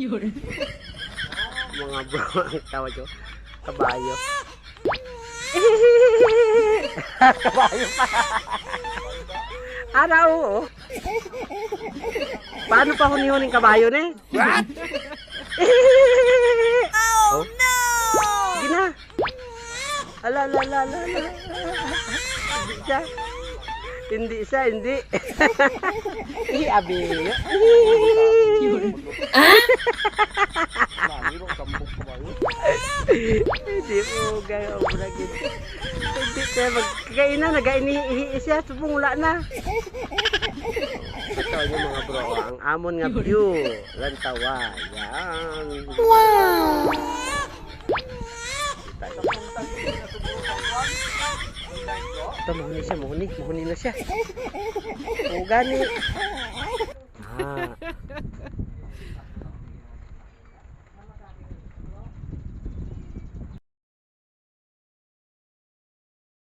Mga bro, ang tawag ko. Kabayo. Kabayo pa. Araw, oo. Paano pa huni-huning kabayo ne? What? oh, no! Sige na. Ala, ala, ala, ala. Hindi siya. Hindi siya, hindi. Ih, abi. Hindi mo gaya mo na gid. Hindi siya magkakain na, nagainihi siya, subong wala na. Ito yung mga bro, ang amon nga view. Lantawa. Yan. Wow! Ito, mahuni siya, mahuni. Mahuni na siya. O gani.